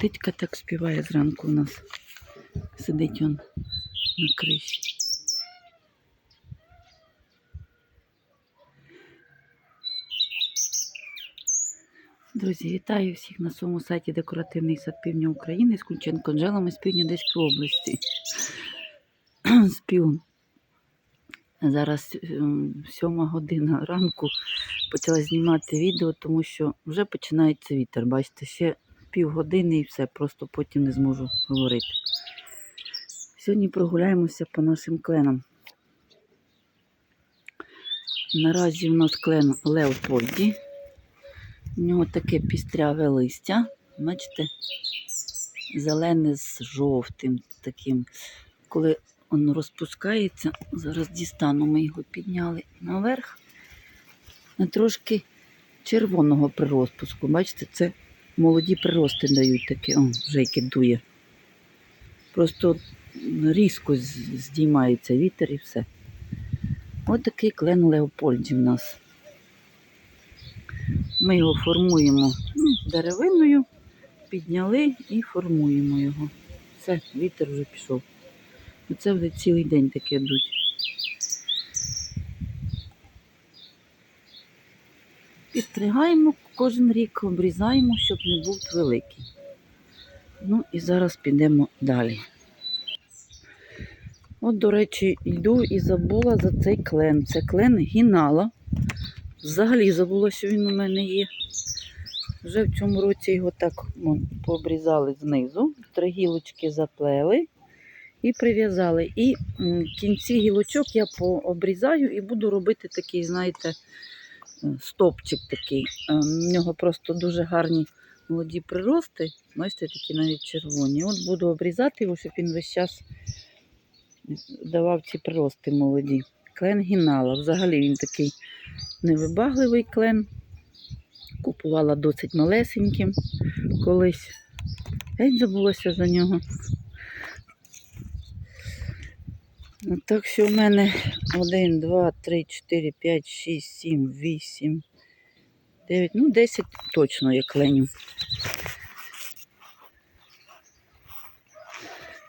Птичка так співає зранку у нас. Сидить он на криші. Друзі, вітаю всіх на своєму сайті Декоративний сад Півдня України з Кульченко Джелами з півдня Одеської області. Спів. Зараз ем, сьома година ранку почала знімати відео, тому що вже починається вітер. Бачите, ще півгодини і все, просто потім не зможу говорити. Сьогодні прогуляємося по нашим кленам. Наразі у нас клен Леопольді. У нього таке пістряве листя. Бачите? Зелене з жовтим таким. Коли воно розпускається, зараз дістану, ми його підняли наверх. На трошки червоного прирозпуску. Бачите, це молоді прирости дають таке, о, вже яке дує. Просто різко здіймається вітер і все. Ось такий клен Леопольді в нас. Ми його формуємо ну, деревиною, підняли і формуємо його. Все, вітер вже пішов. І це вже цілий день таке дуть. Підстригаємо кожен рік, обрізаємо, щоб не був великий. Ну і зараз підемо далі. От, до речі, йду і забула за цей клен. Це клен гінала. Взагалі забула, що він у мене є. Вже в цьому році його так вон, пообрізали знизу, три гілочки заплели і прив'язали. І м, кінці гілочок я пообрізаю і буду робити такий, знаєте, стопчик такий. Е, В нього просто дуже гарні молоді прирости. Бачите, такі навіть червоні. От буду обрізати його, щоб він весь час давав ці прирости молоді. Клен гінала. Взагалі він такий невибагливий клен. Купувала досить малесеньким колись. Геть забулася за нього. Ну, Так що в мене 1, 2, 3, 4, 5, 6, 7, 8, 9, ну 10 точно є кленів.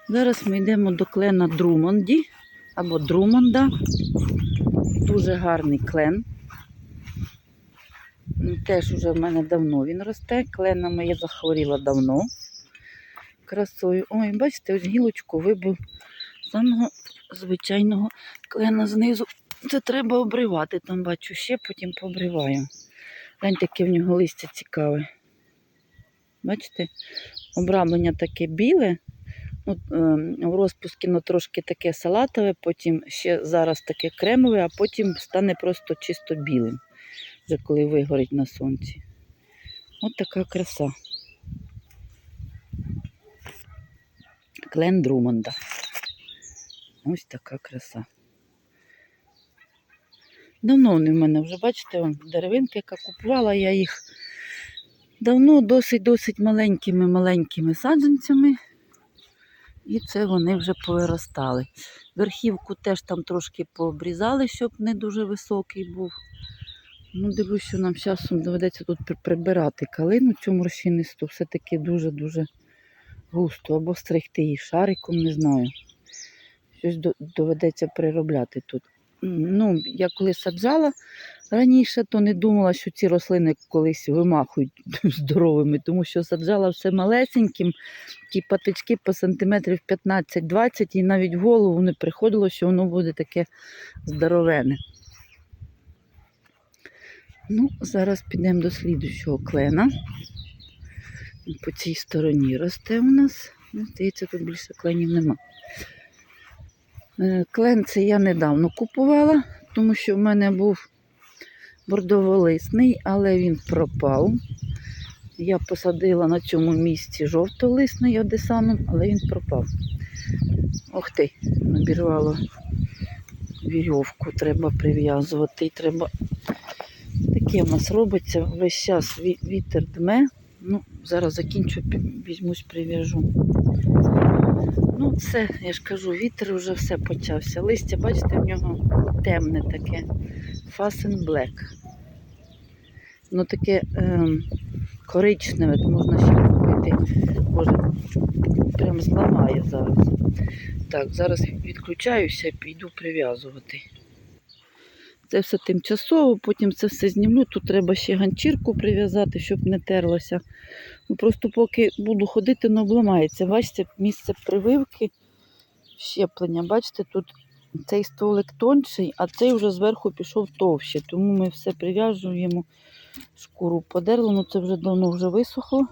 Зараз ми йдемо до клена Друмонді або Друмонда. Дуже гарний клен. Теж уже в мене давно він росте. Кленами я захворіла давно. Красою. Ой, бачите, ось гілочку вибив самого звичайного клена знизу. Це треба обривати. Там бачу ще, потім пообриваю. Гляньте, таке в нього листя цікаве. Бачите? Обрамлення таке біле. Ну, в розпуску воно трошки таке салатове, потім ще зараз таке кремове, а потім стане просто чисто білим, вже коли вигорить на сонці. От така краса. Клен Друмонда. Ось така краса. Давно вони в мене вже, бачите, вон, деревинка, яка купувала я їх давно досить-досить маленькими-маленькими саджанцями. І це вони вже повиростали. Верхівку теж там трошки пообрізали, щоб не дуже високий був. Ну, дивлюсь, що нам часом доведеться тут прибирати калину цю морщинисту, все-таки дуже-дуже густо. Або стригти її шариком, не знаю. Щось доведеться переробляти тут. Ну, я коли саджала раніше, то не думала, що ці рослини колись вимахують здоровими, тому що саджала все малесеньким, ті патички по сантиметрів 15-20, і навіть в голову не приходило, що воно буде таке здоровене. Ну, зараз підемо до слідущого клена. По цій стороні росте у нас. Здається, тут більше кленів нема. Е, Клен це я недавно купувала, тому що в мене був бордоволисний, але він пропав. Я посадила на цьому місці жовтолисний одесаном, але він пропав. Ох ти, набірвало вірьовку, треба прив'язувати. Треба. Таке в нас робиться. Весь час вітер дме. Ну, зараз закінчу, візьмусь, прив'яжу. Ну, це, я ж кажу, вітер вже все почався. Листя, бачите, в нього темне таке. Fasten Black. Ну таке е коричневе, то можна ще купити. ти. Боже, прям зламає зараз. Так, зараз відключаюся і піду прив'язувати. Це все тимчасово, потім це все знімлю. Тут треба ще ганчірку прив'язати, щоб не терлося. Ну, просто поки буду ходити, не обламається. Бачите, місце прививки, щеплення. Бачите, тут цей столик тонший, а цей вже зверху пішов товще. Тому ми все прив'яжуємо, шкуру подерло, ну це вже давно вже висохло.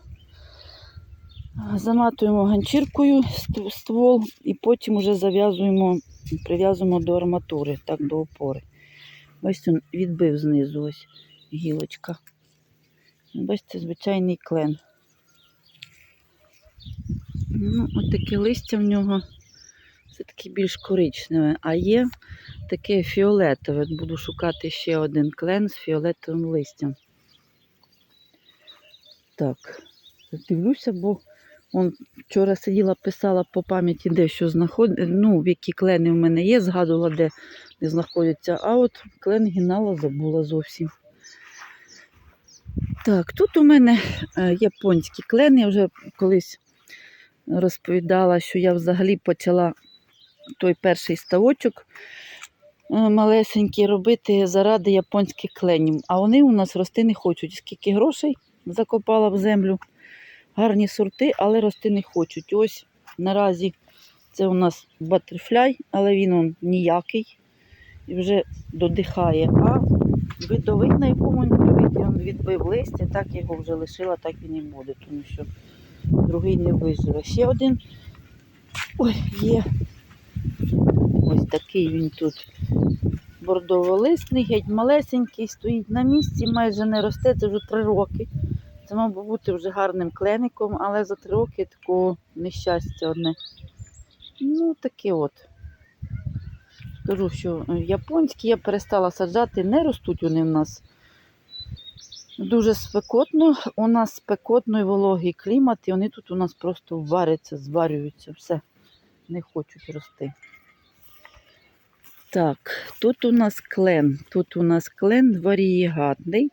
Заматуємо ганчіркою ствол і потім вже зав'язуємо, прив'язуємо до арматури, так до опори. Бачите, він відбив знизу ось гілочка. Бачите, звичайний клен. Ну, от таке листя в нього це таке більш коричневе, а є таке фіолетове. Буду шукати ще один клен з фіолетовим листям. Так, дивлюся, бо он вчора сиділа, писала по пам'яті, де що знаходить, ну, які клени в мене є, згадувала, де знаходяться. А от клен гінала забула зовсім. Так, тут у мене е, японський клен. Я вже колись розповідала, що я взагалі почала той перший ставочок е, малесенький робити заради японських кленів. А вони у нас рости не хочуть. Скільки грошей закопала в землю. Гарні сорти, але рости не хочуть. Ось наразі це у нас батерфляй, але він он ніякий і вже додихає. А видовий, на якому він відбив листя, так його вже лишила, так він і буде, тому що другий не виживе. Ще один ой, є. Ось такий він тут бордоволисний, геть малесенький, стоїть на місці, майже не росте, це вже три роки. Це мав би бути вже гарним клеником, але за три роки такого нещастя одне. Ну, таке от. Скажу, що е, японські я перестала саджати, не ростуть вони в нас. Дуже спекотно. У нас спекотно і вологий клімат, і вони тут у нас просто варяться, зварюються, все, не хочуть рости. Так, тут у нас клен. Тут у нас клен варієгатний.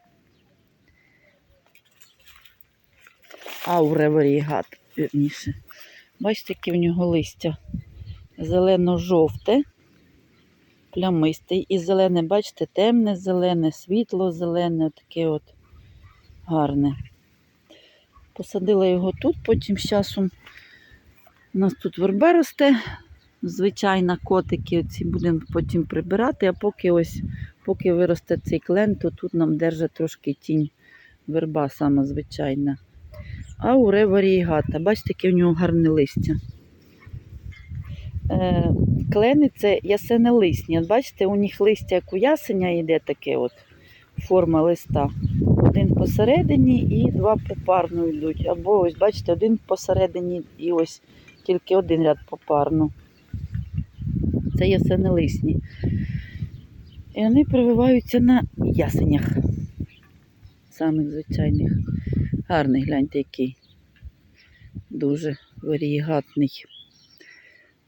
Ауре варієгат, вірніше. Бачите, яке в нього листя зелено-жовте, плямисте. І зелене, бачите, темне зелене, світло зелене, таке от гарне. Посадила його тут, потім з часом у нас тут верба росте. Звичайно, котики ці будемо потім прибирати, а поки ось, поки виросте цей клен, то тут нам держить трошки тінь верба сама звичайна. А уре варієгата. Бачите, яке в нього гарне листя. Е, клени це ясенелисні. От бачите, у них листя як у ясеня йде таке от форма листа. Один посередині і два попарно йдуть. Або ось, бачите, один посередині і ось тільки один ряд попарно. Це ясенелисні. І вони прививаються на ясенях. Самих звичайних. Гарний, гляньте, який. Дуже варієгатний.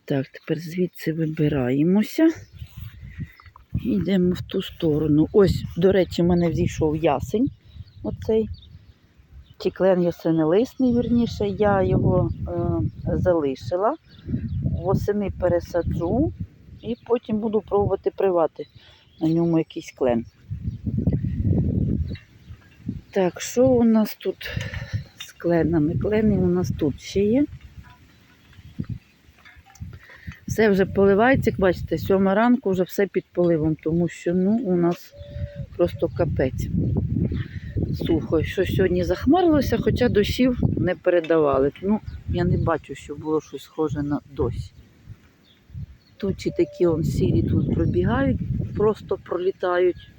Так, тепер звідси вибираємося. Йдемо в ту сторону. Ось, до речі, в мене взійшов ясень. Оцей. Чи клен ясенелисний, вірніше, я його е, залишила. Восени пересаджу і потім буду пробувати привати на ньому якийсь клен. Так, що у нас тут з кленами? Клени у нас тут ще є. Все вже поливається, як бачите, сьома ранку вже все під поливом, тому що ну, у нас просто капець. Сухо, що сьогодні захмарилося, хоча дощів не передавали. Ну, я не бачу, що було щось схоже на дощ. Тучі такі он сірі тут пробігають, просто пролітають.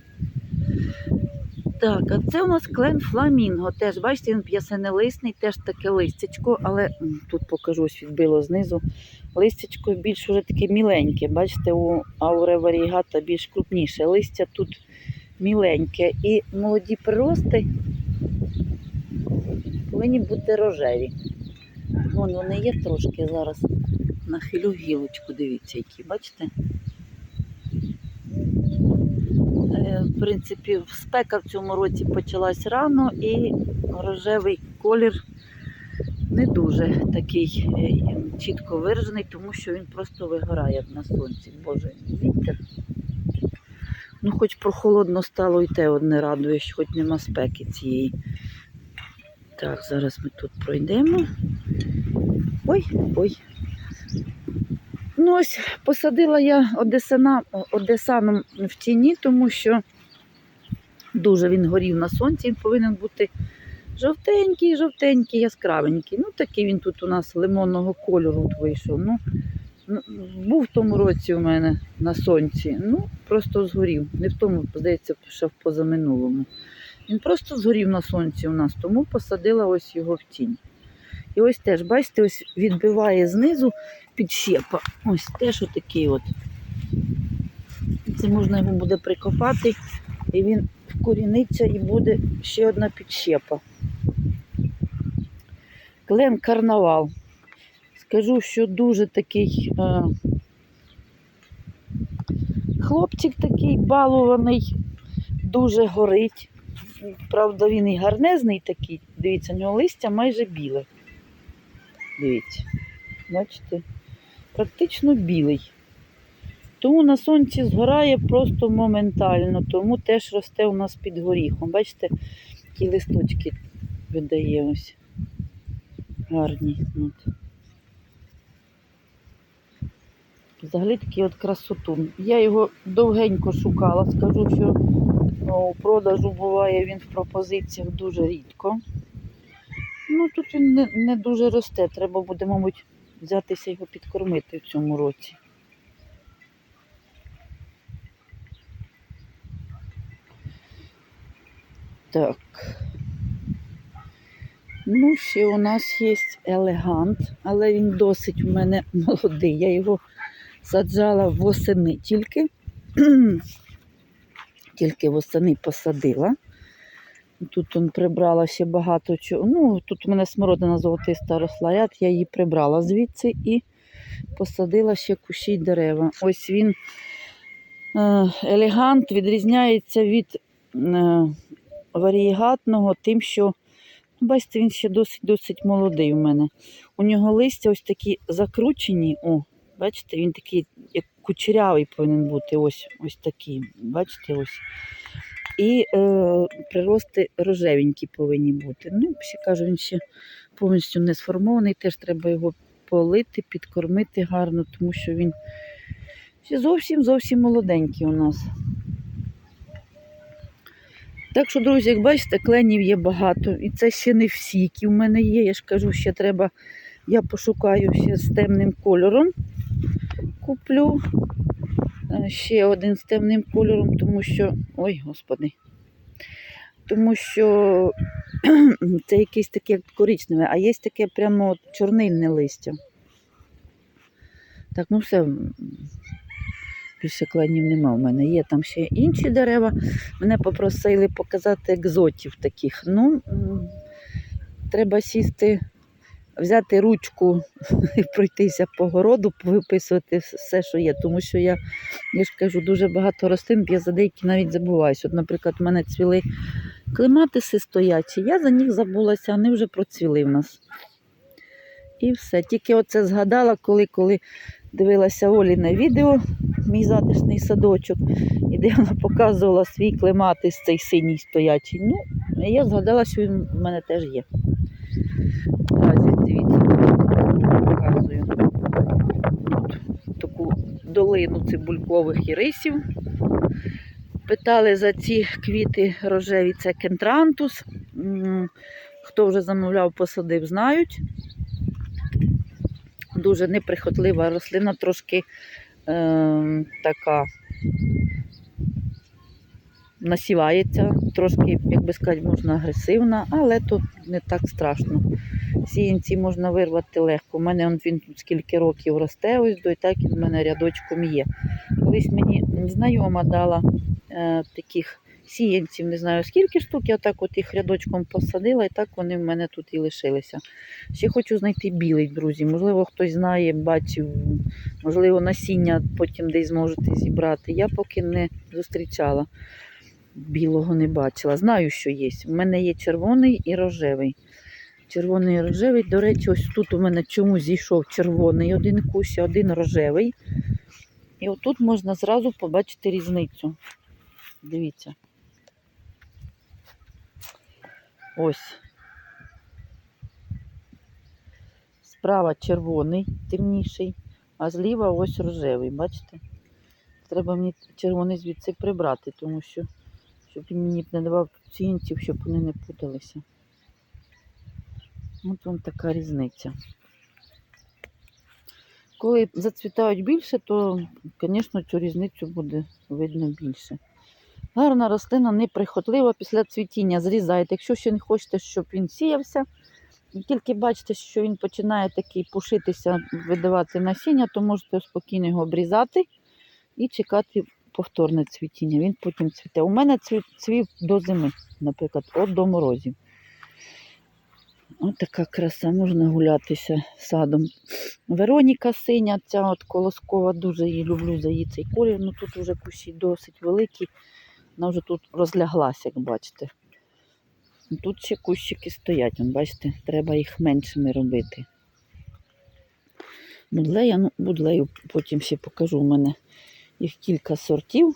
Так, а це у нас клен фламінго. Теж, бачите, він п'ясенелисний, теж таке листячко, але тут покажу, ось відбило знизу. Листячко більш уже таке міленьке. Бачите, у ауре варігата більш крупніше. Листя тут міленьке. І молоді прирости повинні бути рожеві. Вон вони є трошки зараз. Нахилю гілочку, дивіться, які, бачите? Е, В принципі, спека в цьому році почалась рано і рожевий колір не дуже такий е, чітко виражений, тому що він просто вигорає на сонці. Боже, вітер. Ну, хоч прохолодно стало і те одне радує, що хоч нема спеки цієї. Так, зараз ми тут пройдемо. Ой, ой. Ну ось посадила я Одесана, Одесаном в тіні, тому що дуже він горів на сонці, він повинен бути жовтенький, жовтенький, яскравенький. Ну, такий він тут у нас лимонного кольору от вийшов. Ну, ну, був в тому році у мене на сонці. Ну, просто згорів. Не в тому, здається, ще в позаминулому. Він просто згорів на сонці у нас, тому посадила ось його в тінь. І ось теж, бачите, ось відбиває знизу підщепа. Ось теж отакий от. Це можна його буде прикопати, і він вкоріниться і буде ще одна підщепа. Клен карнавал. Скажу, що дуже такий е, хлопчик такий балуваний, дуже горить. Правда, він і гарнезний такий. Дивіться, у нього листя майже біле. Дивіться, бачите, практично білий. Тому на сонці згорає просто моментально, тому теж росте у нас під горіхом. Бачите, які листочки видає ось. Гарні. От. Взагалі такий от красотун. Я його довгенько шукала, скажу, що ну, у продажу буває він в пропозиціях дуже рідко. Ну тут він не, не дуже росте. Треба буде, мабуть, взятися його підкормити в цьому році. Так. Ну, ще у нас є елегант, але він досить у мене молодий. Я його саджала восени тільки. тільки восени посадила. Тут он прибрала ще багато чого. Ну, тут у мене смородина золотиста росла я її прибрала звідси і посадила ще кущі дерева. Ось він е, елегант відрізняється від е, варієгатного тим, що, ну, бачите, він ще досить досить молодий у мене. У нього листя ось такі закручені. О, бачите, він такий, як кучерявий повинен бути. Ось ось такий. Бачите, ось. І е, прирости рожевенькі повинні бути. Ну, ще кажу, він ще повністю не сформований, теж треба його полити, підкормити гарно, тому що він ще зовсім зовсім молоденький у нас. Так що, друзі, як бачите, кленів є багато. І це ще не всі, які в мене є. Я ж кажу, ще треба, я пошукаю ще з темним кольором. Куплю Е, ще один з темним кольором, тому що. Ой, господи. Тому що це якесь таке коричневе, а є таке прямо чорнильне листя. Так, ну все, більше кленів нема в мене. Є там ще інші дерева. Мене попросили показати екзотів таких. Ну, треба сісти, взяти ручку і пройтися по городу, виписувати все, що є. Тому що я, я ж кажу, дуже багато рослин, я за деякі навіть забуваюся. От, наприклад, в мене цвіли клематиси стоячі, я за них забулася, вони вже процвіли в нас. І все. Тільки оце згадала, коли, коли дивилася Оліне відео, мій затишний садочок, і де вона показувала свій клематис, цей синій стоячий. Ну, я згадала, що він в мене теж є. Наразі дивіться, показую таку долину цибулькових ірисів. Питали за ці квіти рожеві, це кентрантус. Хто вже замовляв, посадив, знають. Дуже неприхотлива рослина, трошки е, така насівається, трошки, як би сказати, можна агресивна, але тут не так страшно. Сіянці можна вирвати легко. У мене він тут скільки років росте, ось до і так він в мене рядочком є. Колись мені знайома дала е, таких сіянців, не знаю скільки штук, я так от їх рядочком посадила, і так вони в мене тут і лишилися. Ще хочу знайти білий, друзі. Можливо, хтось знає, бачив, можливо, насіння потім десь зможете зібрати. Я поки не зустрічала. Білого не бачила. Знаю, що є. У мене є червоний і рожевий. Червоний і рожевий. До речі, ось тут у мене чомусь зійшов червоний один кущ, один рожевий. І отут можна зразу побачити різницю. Дивіться. Ось. Справа червоний, темніший, а зліва ось рожевий, бачите? Треба мені червоний звідси прибрати, тому що щоб він мені не давав пацієнтів, щоб вони не путалися. От вам така різниця. Коли зацвітають більше, то, звісно, цю різницю буде видно більше. Гарна рослина неприхотлива після цвітіння. Зрізайте. Якщо ще не хочете, щоб він сіявся, і тільки бачите, що він починає такий пушитися, видавати насіння, то можете спокійно його обрізати і чекати повторне цвітіння. Він потім цвіте. У мене цвів, цвів до зими, наприклад, от до морозів. Ось така краса, можна гулятися садом. Вероніка синя, ця от колоскова, дуже її люблю за її цей колір. Ну тут вже кущі досить великі. Вона вже тут розляглася, як бачите. Тут ще кущики стоять, вон, бачите, треба їх меншими робити. Будлея, ну, будлею потім ще покажу. У мене їх кілька сортів.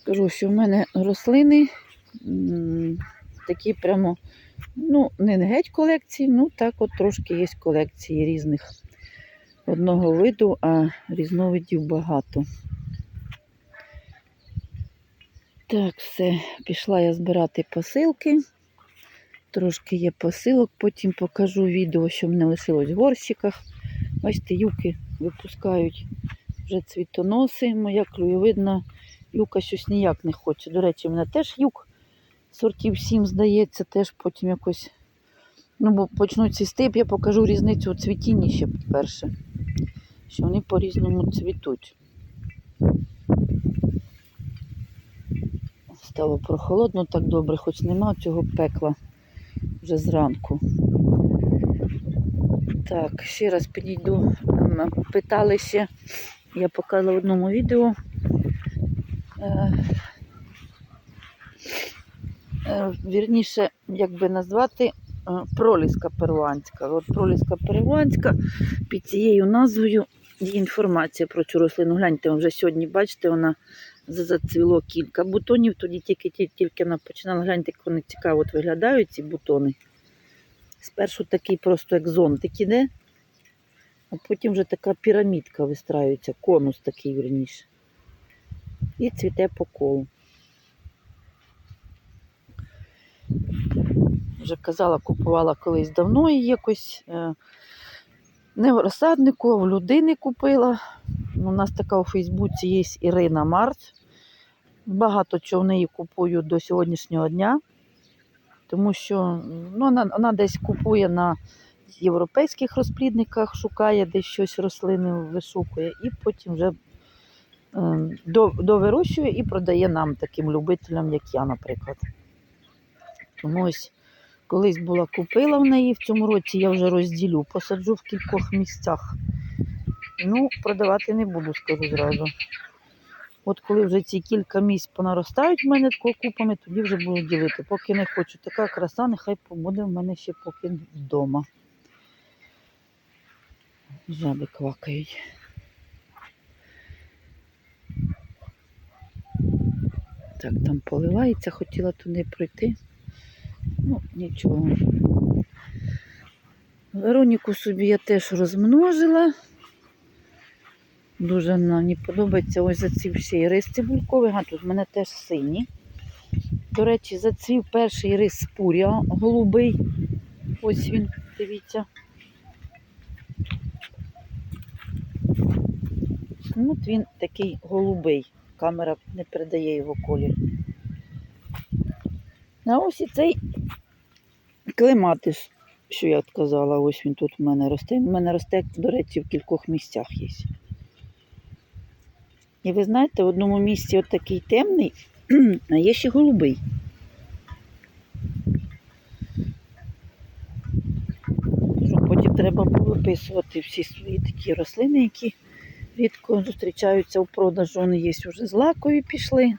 Скажу, що в мене рослини такі прямо, ну, не геть колекції, ну так от трошки є колекції різних одного виду, а різновидів багато. Так, все, пішла я збирати посилки. Трошки є посилок, потім покажу відео, що мене лишилось в горщиках. Бачите, юки випускають вже цвітоноси. Моя клюєвидна юка щось ніяк не хоче. До речі, в мене теж юк сортів 7, здається, теж потім якось. Ну, бо почнуть цвісти, я покажу різницю у цвітінні ще перше. Що вони по-різному цвітуть. Стало прохолодно так добре, хоч нема цього пекла вже зранку. Так, ще раз підійду. М, Питали я показала в одному відео. Е, е, Вірніше, як би назвати, е, проліска перуанська. От проліска перуанська під цією назвою є інформація про цю рослину. Гляньте, вже сьогодні, бачите, вона зацвіло кілька бутонів, тоді тільки ті- тільки вона починала гляньте, як вони цікаво от виглядають, ці бутони. Спершу такий просто як зонтик іде, а потім вже така пірамідка вистраюється, конус такий верніше. І цвіте по колу. Вже казала, купувала колись давно її якось. е, Не в розсаднику, а в людини купила. У нас така у Фейсбуці є Ірина Март. Багато чого в неї купую до сьогоднішнього дня, тому що ну, вона, вона десь купує на європейських розплідниках, шукає десь щось рослини вишукує, і потім вже е, до, довирощує і продає нам, таким любителям, як я, наприклад. Тому ось колись була купила в неї, в цьому році я вже розділю, посаджу в кількох місцях. Ну, продавати не буду, скажу зразу. От коли вже ці кілька місць понаростають в мене тако купами, тоді вже буду ділити. Поки не хочу. Така краса, нехай побуде в мене ще поки вдома. Жаби квакають. Так, там поливається, хотіла туди пройти. Ну, нічого. Вероніку собі я теж розмножила. Дуже мені подобається ось зацвів ще і рис цибульковий, а тут в мене теж сині. До речі, зацвів перший рис спуря голубий. Ось він, дивіться. Ну, От він такий голубий. Камера не передає його колір. А ось і цей клематис, що я казала, ось він тут у мене росте. У мене росте, до речі, в кількох місцях є. І ви знаєте, в одному місці от такий темний, а є ще голубий. Потім треба повиписувати всі свої такі рослини, які Рідко зустрічаються у продажу, вони є вже з лакові пішли,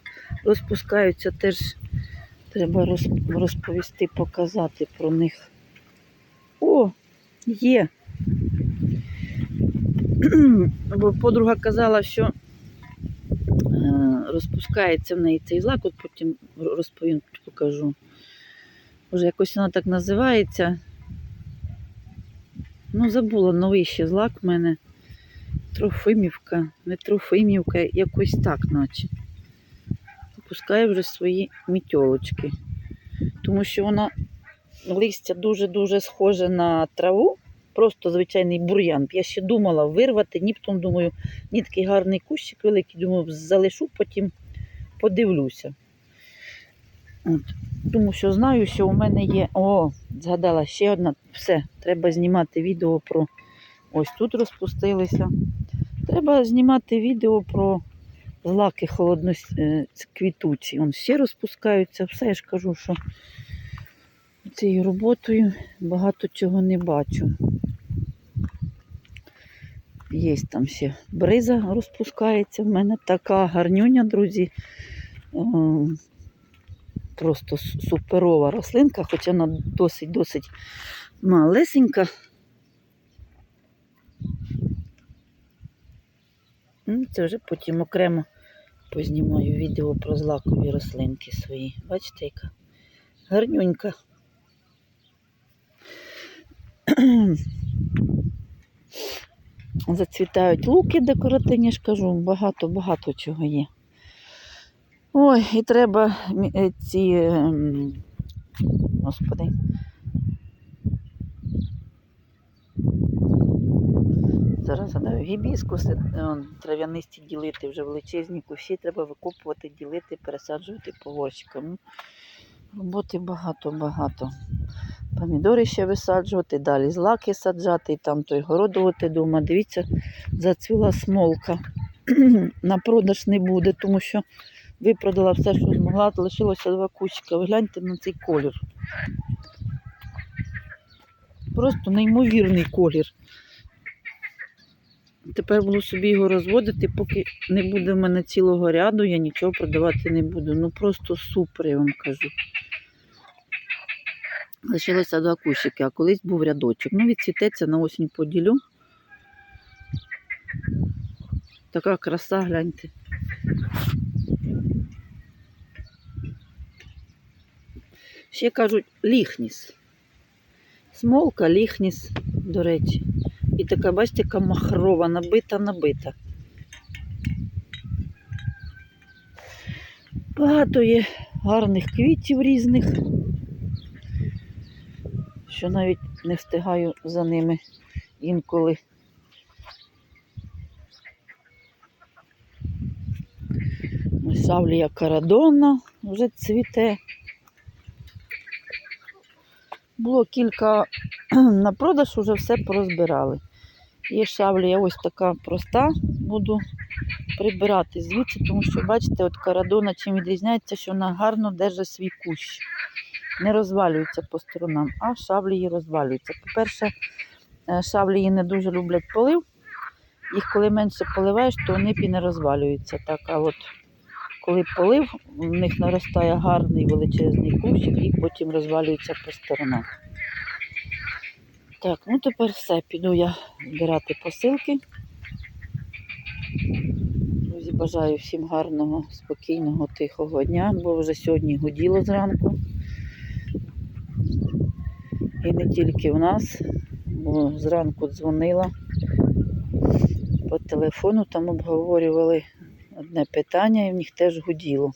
розпускаються теж. Треба розповісти, показати про них. О, є. Бо подруга казала, що е, розпускається в неї цей злак, от потім розповім, покажу. Вже якось вона так називається. Ну, забула новий ще злак в мене. Трофимівка, не Трофимівка, якось так, наче. Пускає вже свої мітьолочки. Тому що вона листя дуже-дуже схоже на траву, просто звичайний бур'ян. Я ще думала вирвати, ні потім думаю, ні такий гарний кущик великий, думаю, залишу, потім подивлюся. От. Тому що знаю, що у мене є. О, згадала ще одна. Все, треба знімати відео про. Ось тут розпустилися. Треба знімати відео про злаки холодно квітучі. Вон ще розпускаються. Все я ж кажу, що цією роботою багато чого не бачу. Є там ще бриза розпускається. В мене така гарнюня, друзі. Просто суперова рослинка, хоча вона досить-досить малесенька. Це вже потім окремо познімаю відео про злакові рослинки свої. Бачите, яка гарнюнька. Зацвітають луки декоративні, ж кажу, багато-багато чого є. Ой, і треба е, ці, ем, господи, Зараз згадаю, гібіскуси е, трав'янисті ділити, вже величезні кущі, треба викопувати, ділити, пересаджувати по горщикам. Ну, Роботи багато-багато. Помідори ще висаджувати, далі злаки саджати, і там той городувати дома. Дивіться, зацвіла смолка. На продаж не буде, тому що випродала все, що змогла, лишилося два кущика. Ви гляньте на цей колір. Просто неймовірний колір. Тепер буду собі його розводити, поки не буде в мене цілого ряду, я нічого продавати не буду. Ну просто супер, я вам кажу. Лишилося два кущики, а колись був рядочок. Ну, відцвітеться на осінь поділю. Така краса, гляньте. Ще кажуть ліхніс. Смолка, ліхніс, до речі. І така, бачите, яка махрова, набита, набита. Багато є гарних квітів різних, що навіть не встигаю за ними інколи. Савлія карадонна вже цвіте. Було кілька на продаж, вже все порозбирали. Є шавлія ось така проста, буду прибирати звідси, тому що, бачите, от карадона чим відрізняється, що вона гарно держить свій кущ. Не розвалюється по сторонам, а шавлії розвалюються. По-перше, е, шавлії не дуже люблять полив. Їх коли менше поливаєш, то вони і не розвалюються. Так, а от коли полив, в них наростає гарний величезний кущик і потім розвалюється по сторонах. Так, ну тепер все. Піду я збирати посилки. Друзі, бажаю всім гарного, спокійного, тихого дня, бо вже сьогодні гуділо зранку. І не тільки в нас, бо зранку дзвонила по телефону, там обговорювали одне питання і в них теж гуділо.